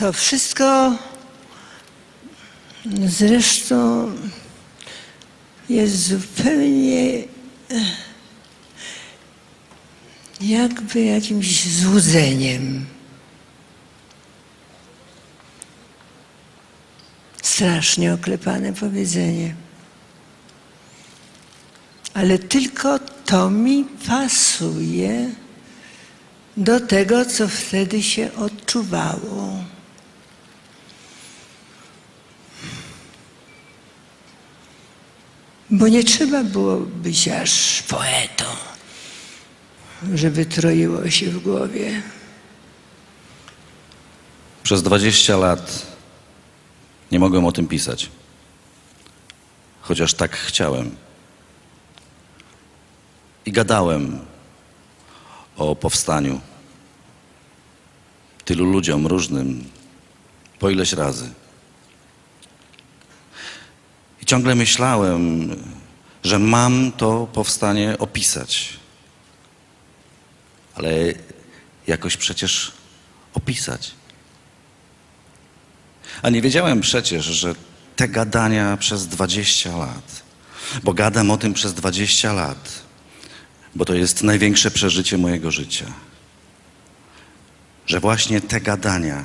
To wszystko zresztą jest zupełnie eh, jakby jakimś złudzeniem. Strasznie oklepane powiedzenie. Ale tylko to mi pasuje do tego, co wtedy się odczuwało. Bo nie trzeba było być aż poetą, żeby troiło się w głowie. Przez 20 lat nie mogłem o tym pisać. Chociaż tak chciałem. I gadałem o powstaniu tylu ludziom różnym po ileś razy. Ciągle myślałem, że mam to powstanie opisać. Ale jakoś przecież opisać. A nie wiedziałem przecież, że te gadania przez 20 lat, bo gadam o tym przez 20 lat, bo to jest największe przeżycie mojego życia, że właśnie te gadania,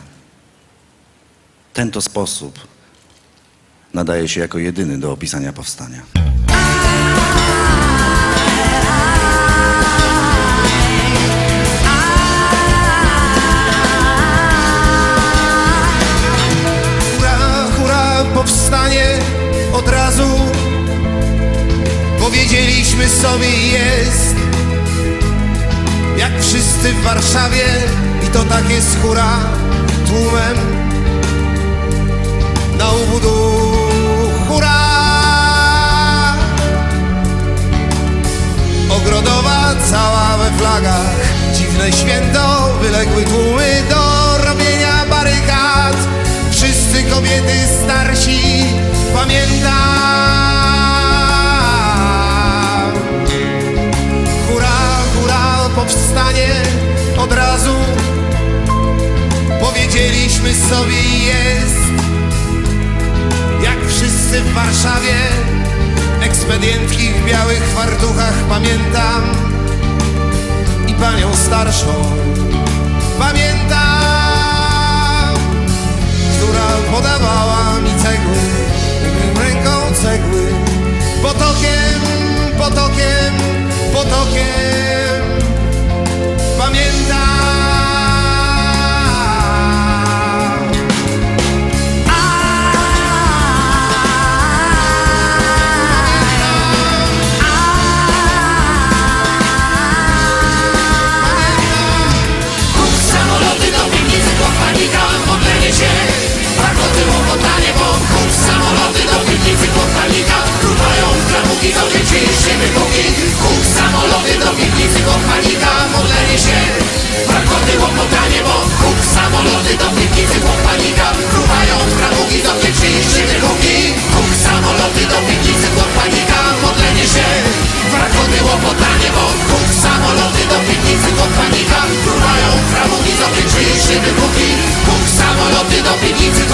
ten to sposób nadaje się jako jedyny do opisania powstania. Hura, hura, powstanie od razu. Powiedzieliśmy sobie jest. Jak wszyscy w Warszawie I to tak jest hura tłumem. Na ubudu hura Ogrodowa cała we flagach. Dziwne święto, wyległy tłumy do robienia barykad. Wszyscy kobiety starsi pamiętam. Hura, hura, powstanie od razu. Powiedzieliśmy sobie jest wszyscy w Warszawie. Ekspedientki w białych fartuchach pamiętam. I panią starszą pamiętam Dzieci wybuki Huk samoloty do piwnicy